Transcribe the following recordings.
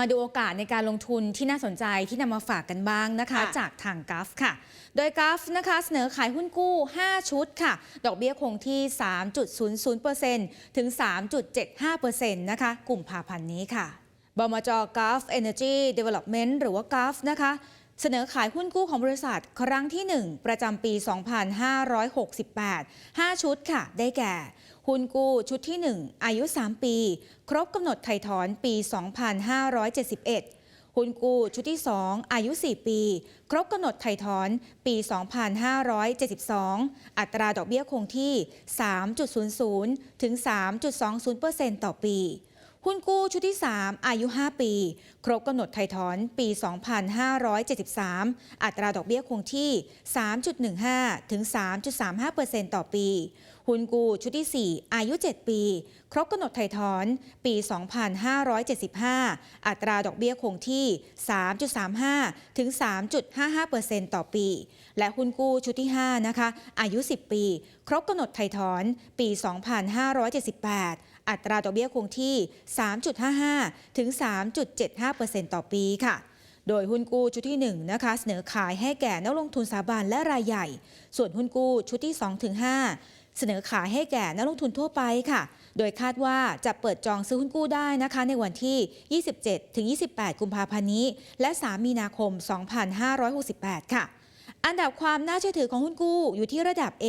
มาดูโอกาสในการลงทุนที่น่าสนใจที่นำมาฝากกันบ้างนะคะค่ะจากทางกัฟค่ะ โดยกัฟนะคะเสนอขายหุ้นกู้ 5 ชุดค่ะ ดอกเบี้ยคงที่ 3.00%ถึง 3.75%นะคะกลุ่มภาพันธ์นี้ค่ะบมจกัฟ Energy Development หรือว่ากัฟนะคะ เสนอขายหุ้นกู้ของบริษัทครั้งที่ 1 ประจำปี 2568 5 ชุดค่ะ ได้แก่ หุ้นกู้ชุดที่ 1 อายุ 3 ปี ครบกำหนดไถ่ถอนปี 2571 หุ้นกู้ชุดที่ 2 อายุ 4 ปี ครบกำหนดไถ่ถอนปี 2572 อัตราดอกเบี้ยคงที่ 3.00 ถึง 3.20%ต่อปี หุ้นกู้ชุดที่ 3 อายุ 5 ปี ครบกำหนดไถ่ถอนปี 2573 อัตราดอกเบี้ยคงที่ 3.15 ถึง 3.35%ต่อปี หุ้นกู้ชุดที่ 4 อายุ 7 ปี ครบกำหนดไถ่ถอนปี 2575 อัตราดอกเบี้ยคงที่ 3.35 ถึง 3.55%ต่อปี และหุ้นกู้ชุดที่ 5 นะคะ อายุ 10 ปี ครบกำหนดไถ่ถอนปี 2578 อัตราดอกเบี้ยคงที่ 3.55 ถึง 3.75%ต่อปีค่ะ โดยหุ้นกู้ชุดที่1นะคะเสนอขายให้แก่นักลงทุนสถาบันและรายใหญ่ ส่วนหุ้นกู้ชุดที่ 2 ถึง 5 เสนอขายให้แก่นักลงทุนทั่วไปค่ะ โดยคาดว่าจะเปิดจองซื้อหุ้นกู้ได้นะคะ ในวันที่ 27 ถึง 28 กุมภาพันธ์นี้ และ 3 มีนาคม 2568 ค่ะอันดับความน่าเชื่อถือของหุ้นกู้อยู่ที่ระดับ A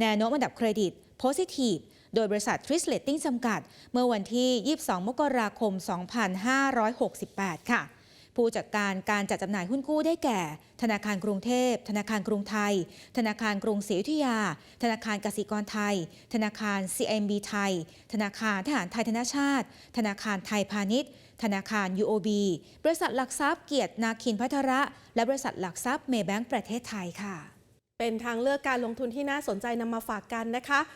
แนวโน้มอันดับเครดิต Positive โดยบริษัท t r i s l a t i n g จำกัด เมื่อวันที่ 22 มกราคม 2568 ค่ะ ผู้จัดการการจัดจำหน่ายหุ้นกู้ได้แก่ ธนาคารกรุงเทพ ธนาคารกรุงไทย ธนาคารกรุงศรีอยุธยา ธนาคารกสิกรไทย ธนาคาร CMB ไทย ธนาคารทหารไทยธนชาติ ธนาคารไทยพาณิชย์ธนาคาร UOB บริษัทหลักทรัพย์เกียรตินาคินพัทระ และบริษัทหลักทรัพย์เมย์แบงก์ประเทศไทยค่ะ เป็นทางเลือกการลงทุนที่น่าสนใจนำมาฝากกันนะคะ